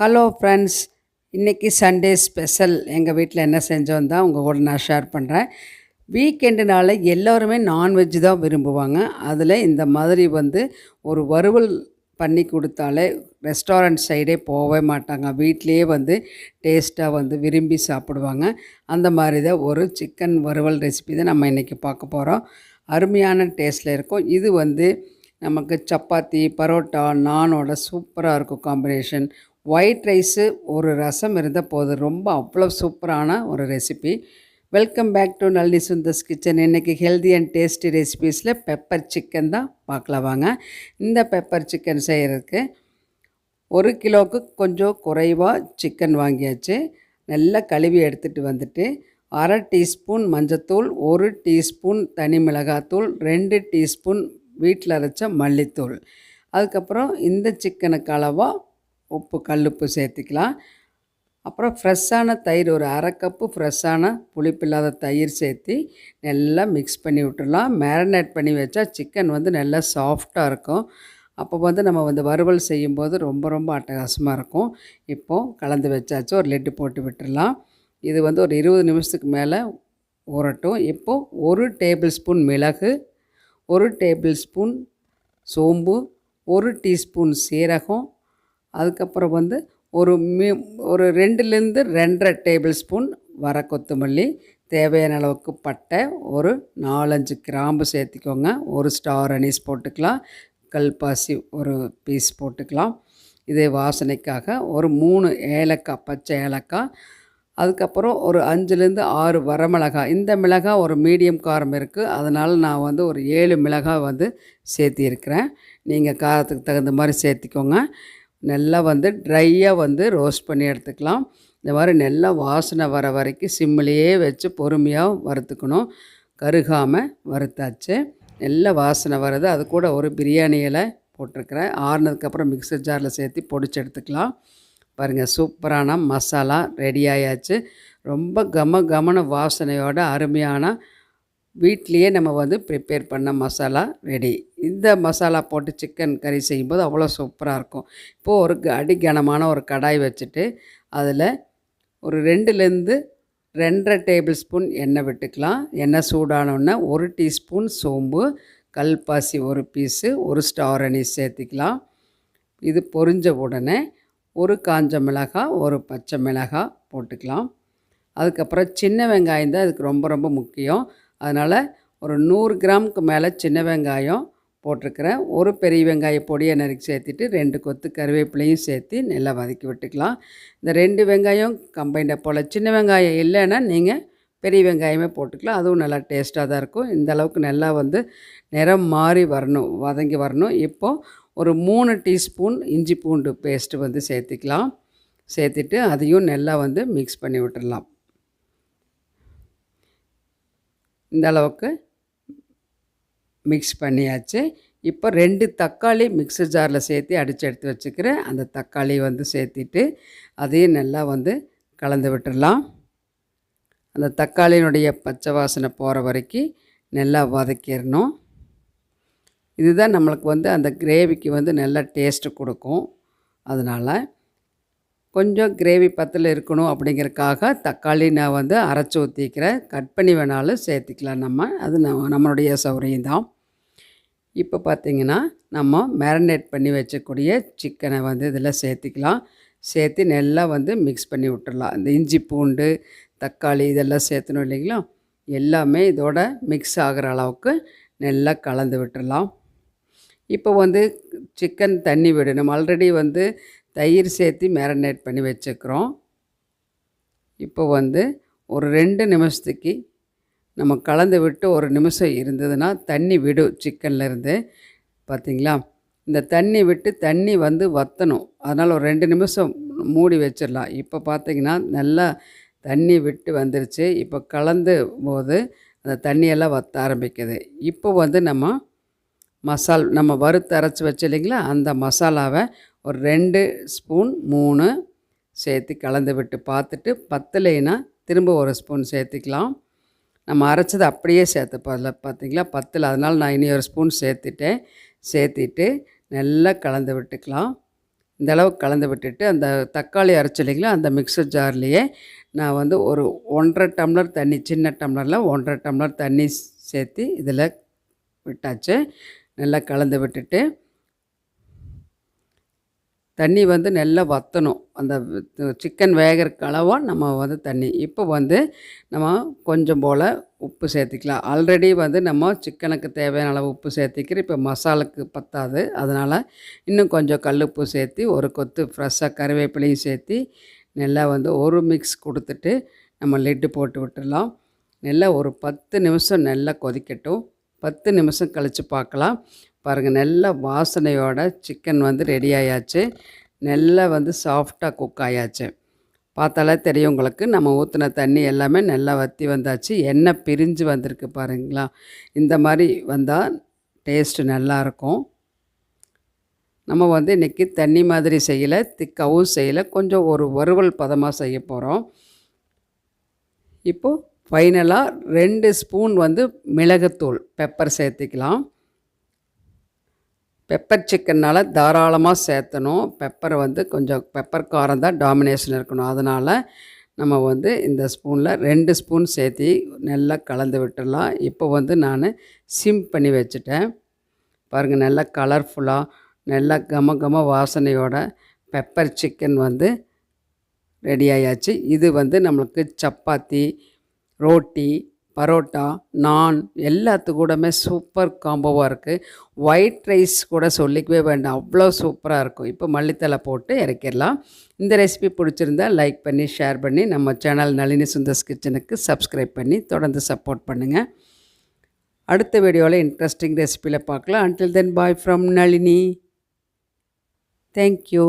Hello friends இன்றைக்கி Sunday special எங்கள் வீட்டில் என்ன செஞ்சோம் தான் உங்கள் கூட நான் ஷேர் பண்ணுறேன் வீக்கெண்டுனால எல்லோருமே நான்வெஜ் தான் விரும்புவாங்க. அதில் இந்த மாதிரி வந்து ஒரு வறுவல் பண்ணி கொடுத்தாலே ரெஸ்டாரண்ட் சைடே போகவே மாட்டாங்க. வீட்லேயே வந்து டேஸ்ட்டாக வந்து விரும்பி சாப்பிடுவாங்க. அந்த மாதிரி தான் ஒரு சிக்கன் வறுவல் ரெசிபி தான் நம்ம இன்றைக்கி பார்க்க போகிறோம் அருமையான டேஸ்ட்டில் இருக்கும். இது வந்து நமக்கு சப்பாத்தி பரோட்டா நானோட சூப்பராக இருக்கும் காம்பினேஷன் ஒயிட் ரைஸு ஒரு ரசம் இருந்தால் போதும். ரொம்ப அவ்வளோ சூப்பரான ஒரு recipe welcome back to Nalli Sundar's kitchen இன்றைக்கி ஹெல்தி அண்ட் டேஸ்டி ரெசிபீஸில் பெப்பர் சிக்கன் தான் பார்க்கலாம் வாங்க. இந்த பெப்பர் சிக்கன் செய்கிறதுக்கு ஒரு கிலோவுக்கு கொஞ்சம் குறைவாக சிக்கன் வாங்கியாச்சு. நல்லா கழுவி எடுத்துகிட்டு வந்துட்டு அரை டீஸ்பூன் மஞ்சத்தூள் ஒரு டீஸ்பூன் தனி மிளகாத்தூள் ரெண்டு டீஸ்பூன் வீட்டில் அரைச்ச மல்லித்தூள். அதுக்கப்புறம் இந்த சிக்கனுக்கு அளவாக உப்பு கல்லுப்பு சேர்த்துக்கலாம். அப்புறம் ஃப்ரெஷ்ஷான தயிர் ஒரு அரை கப்பு ஃப்ரெஷ்ஷான புளிப்பில்லாத தயிர் சேர்த்து நல்லா மிக்ஸ் பண்ணி விட்டுடலாம். மேரினேட் பண்ணி வச்சா சிக்கன் வந்து நல்லா சாஃப்டாக இருக்கும். அப்போ வந்து நம்ம வந்து வறுவல் செய்யும்போது ரொம்ப ரொம்ப அட்டகாசமாக இருக்கும். இப்போது கலந்து வச்சாச்சு ஒரு லெட்டு போட்டு விட்டுடலாம். இது வந்து ஒரு இருபது நிமிஷத்துக்கு மேலே ஊறட்டும். இப்போது ஒரு டேபிள் ஸ்பூன் மிளகு ஒரு டேபிள் ஸ்பூன் சோம்பு ஒரு டீஸ்பூன் சீரகம் அதுக்கப்புறம் வந்து ஒரு மீ ஒரு ரெண்டுலேருந்து ரெண்டரை டேபிள் ஸ்பூன் வர கொத்தமல்லி தேவையான அளவுக்கு பட்டை ஒரு நாலஞ்சு கிராம்பு சேர்த்திக்கோங்க ஒரு ஸ்டார் அனீஸ் போட்டுக்கலாம் கல்பாசி ஒரு பீஸ் போட்டுக்கலாம். இதே வாசனைக்காக ஒரு மூணு ஏலக்காய் பச்சை ஏலக்காய் அதுக்கப்புறம் ஒரு அஞ்சுலேருந்து ஆறு வரமிளகாய் இந்த மிளகாய் ஒரு மீடியம் காரம் இருக்குது அதனால் நான் வந்து ஒரு ஏழு மிளகாய் வந்து சேர்த்திருக்கிறேன். நீங்கள் காரத்துக்கு தகுந்த மாதிரி சேர்த்திக்கோங்க. நல்லா வந்து ட்ரையாக வந்து ரோஸ்ட் பண்ணி எடுத்துக்கலாம். இந்த மாதிரி நல்லா வாசனை வர வரைக்கும் சிம்மிலேயே வச்சு பொறுமையாக வறுத்துக்கணும். கருகாமல் வறுத்தாச்சு. நல்லா வாசனை வருது அது கூட ஒரு பிரியாணி இலை போட்டிருக்கிறேன். ஆறுனதுக்கப்புறம் மிக்சர் ஜாரில் சேர்த்து பொடிச்சு எடுத்துக்கலாம். பாருங்கள் சூப்பரான மசாலா ரெடி ஆயாச்சு. ரொம்ப கம கமன வாசனையோட அருமையான வீட்லேயே நம்ம வந்து ப்ரிப்பேர் பண்ண மசாலா ரெடி இந்த மசாலா போட்டு சிக்கன் கறி செய்யும்போது அவ்வளோ சூப்பராக இருக்கும். இப்போது ஒரு அடி கனமான ஒரு கடாய் வச்சுட்டு அதில் ஒரு ரெண்டுலேருந்து ரெண்டரை டேபிள் ஸ்பூன் எண்ணெய் விட்டுக்கலாம். எண்ணெய் சூடானோடனே ஒரு டீஸ்பூன் சோம்பு கல்பாசி ஒரு பீஸு ஒரு ஸ்டார் அணி சேர்த்திக்கலாம். இது பொரிஞ்ச உடனே ஒரு காஞ்ச மிளகாய் ஒரு பச்சை மிளகாய் போட்டுக்கலாம். அதுக்கப்புறம் சின்ன வெங்காயம் தான் இதுக்கு ரொம்ப ரொம்ப முக்கியம். அதனால் ஒரு நூறு கிராமுக்கு மேலே சின்ன வெங்காயம் போட்டிருக்கிறேன். ஒரு பெரிய வெங்காய பொடியை நறுக்கி சேர்த்துட்டு ரெண்டு கொத்து கருவேப்பிலையும் சேர்த்து நல்லா வதக்கி விட்டுக்கலாம். இந்த ரெண்டு வெங்காயம் கம்பைண்டை போல். சின்ன வெங்காயம் இல்லைன்னா நீங்கள் பெரிய வெங்காயமே போட்டுக்கலாம். அதுவும் நல்லா டேஸ்ட்டாக தான் இருக்கும். இந்த அளவுக்கு நல்லா வந்து நிறம் மாறி வரணும் வதங்கி வரணும். இப்போது ஒரு மூணு டீஸ்பூன் இஞ்சி பூண்டு பேஸ்ட்டு வந்து சேர்த்துக்கலாம். சேர்த்துட்டு அதையும் நல்லா வந்து மிக்ஸ் பண்ணி விட்டுடலாம். இந்த அளவுக்கு மிக்ஸ் பண்ணியாச்சு. இப்போ ரெண்டு தக்காளி மிக்சர் ஜாரில் சேர்த்து அடித்து எடுத்து வச்சுக்கிறேன். அந்த தக்காளி வந்து சேர்த்திட்டு அதையும் நல்லா வந்து கலந்து விட்டுடலாம். அந்த தக்காளியினுடைய பச்சை வாசனை போகிற வரைக்கும் நல்லா வதக்கிடணும். இதுதான் நம்மளுக்கு வந்து அந்த கிரேவிக்கு வந்து நல்லா டேஸ்ட்டு கொடுக்கும். அதனால் கொஞ்சம் கிரேவி பத்தில் இருக்கணும் அப்படிங்கிறக்காக தக்காளி நான் வந்து அரைச்சி ஊற்றிக்கிறேன் கட் பண்ணி வேணாலும் சேர்த்திக்கலாம் நம்ம. அது நம்ம நம்மளுடைய சௌரியம் தான். இப்போ பார்த்திங்கன்னா நம்ம மேரினேட் பண்ணி வச்சக்கூடிய சிக்கனை வந்து இதில் சேர்த்திக்கலாம். சேர்த்து நல்லா வந்து மிக்ஸ் பண்ணி விட்டுடலாம். இந்த இஞ்சி பூண்டு தக்காளி இதெல்லாம் சேர்த்தணும் இல்லைங்களா? எல்லாமே இதோட மிக்ஸ் ஆகிற அளவுக்கு நல்லா கலந்து விட்டுடலாம். இப்போ வந்து சிக்கன் தண்ணி விடணும். ஆல்ரெடி வந்து தயிர் சேர்த்து மேரினேட் பண்ணி வச்சுக்கிறோம். இப்போ வந்து ஒரு ரெண்டு நிமிஷத்துக்கு நம்ம கலந்து விட்டு ஒரு நிமிஷம் இருந்ததுன்னா தண்ணி விடும் சிக்கன்லேருந்து பார்த்திங்களா இந்த தண்ணி விட்டு தண்ணி வந்து வற்றணும் அதனால் ஒரு ரெண்டு நிமிஷம் மூடி வச்சிடலாம். இப்போ பார்த்திங்கன்னா நல்லா தண்ணி விட்டு வந்துருச்சு. இப்போ கலந்து போது அந்த தண்ணியெல்லாம் வற்ற ஆரம்பிக்குது. இப்போ வந்து நம்ம மசால் நம்ம வறுத்து அரைச்சி வச்சு இல்லைங்களா? அந்த மசாலாவை ஒரு ரெண்டு ஸ்பூன் மூணு சேர்த்து கலந்து விட்டு பார்த்துட்டு பத்தலைன்னா திரும்ப ஒரு ஸ்பூன் சேர்த்துக்கலாம். நம்ம அரைச்சது அப்படியே சேர்த்துப்பதில் பார்த்திங்களா? பத்தில். அதனால் நான் இனி ஒரு ஸ்பூன் சேர்த்துட்டேன். சேர்த்திட்டு நல்லா கலந்து விட்டுக்கலாம். இந்த அளவுக்கு கலந்து விட்டுட்டு அந்த தக்காளி அரைச்சலிங்களா அந்த மிக்சர் ஜார்லேயே நான் வந்து ஒரு ஒன்றரை டம்ளர் தண்ணி சின்ன டம்ளரில் ஒன்றரை டம்ளர் தண்ணி சேர்த்து இதில் விட்டாச்சு. நல்லா கலந்து விட்டுட்டு தண்ணி வந்து நல்லா வற்றணும் அந்த சிக்கன் வேகிறதுக்கு அளவாக நம்ம வந்து தண்ணி. இப்போ வந்து நம்ம கொஞ்சம் போல் உப்பு சேர்த்திக்கலாம். ஆல்ரெடி வந்து நம்ம சிக்கனுக்கு தேவையான அளவு உப்பு சேர்த்திக்கிறோம். இப்போ மசாலுக்கு பத்தாது. அதனால் இன்னும் கொஞ்சம் கல் உப்பு சேர்த்து ஒரு கொத்து ஃப்ரெஷ்ஷாக கருவேப்பிலையும் சேர்த்து நல்லா வந்து ஒரு மிக்ஸ் கொடுத்துட்டு நம்ம லிட்டு போட்டு விட்டுடலாம். நல்லா ஒரு பத்து நிமிஷம் நல்லா கொதிக்கட்டும். பத்து நிமிஷம் கழித்து பார்க்கலாம். பாருங்கள் நல்ல வாசனையோட சிக்கன் வந்து ரெடி ஆயாச்சு. நல்லா வந்து சாஃப்டாக குக் ஆயாச்சு. பார்த்தாலே தெரியும் உங்களுக்கு நம்ம ஊற்றின தண்ணி எல்லாமே நல்லா வற்றி வந்தாச்சு. எண்ணெய் பிரிஞ்சு வந்திருக்கு பாருங்களா. இந்த மாதிரி வந்தால் டேஸ்ட்டு நல்லாயிருக்கும் நம்ம வந்து இன்றைக்கி தண்ணி மாதிரி செய்யலை திக்காவும் செய்யலை கொஞ்சம் ஒரு வறுவல் பதமாக செய்ய போகிறோம் இப்போது ஃபைனலாக ரெண்டு ஸ்பூன் வந்து மிளகுத்தூள் பெப்பர் சேர்த்திக்கலாம். பெப்பர் சிக்கனால் தாராளமாக சேர்த்தணும். பெப்பர் வந்து கொஞ்சம் பெப்பர் காரம் தான் டாமினேஷன் இருக்கணும். அதனால் நம்ம வந்து இந்த ஸ்பூனில் ரெண்டு ஸ்பூன் சேர்த்தி நல்லா கலந்து விட்டுடலாம். இப்போ வந்து நான் சிம் பண்ணி வச்சுட்டேன். பாருங்கள் நல்லா கலர்ஃபுல்லாக நல்லா கம கம வாசனையோட பெப்பர் சிக்கன் வந்து ரெடி ஆயாச்சு. இது வந்து நம்மளுக்கு சப்பாத்தி ரோட்டி பரோட்டா நான் எல்லாத்து கூடமே சூப்பர் காம்போவாக இருக்குது ஒயிட் ரைஸ் கூட சொல்லிக்கவே வேண்டாம். அவ்வளோ சூப்பராக இருக்கும். இப்போ மல்லித்தலை போட்டு இறக்கிடலாம். இந்த ரெசிபி பிடிச்சிருந்தா லைக் பண்ணி ஷேர் பண்ணி நம்ம சேனல் நளினி சுந்தர்ஸ் கிச்சனுக்கு சப்ஸ்கிரைப் பண்ணி தொடர்ந்து சப்போர்ட் பண்ணுங்கள் அடுத்த வீடியோவில் இன்ட்ரெஸ்டிங் ரெசிபியில் பார்க்கலாம். Until then bye from Nalini. Thank you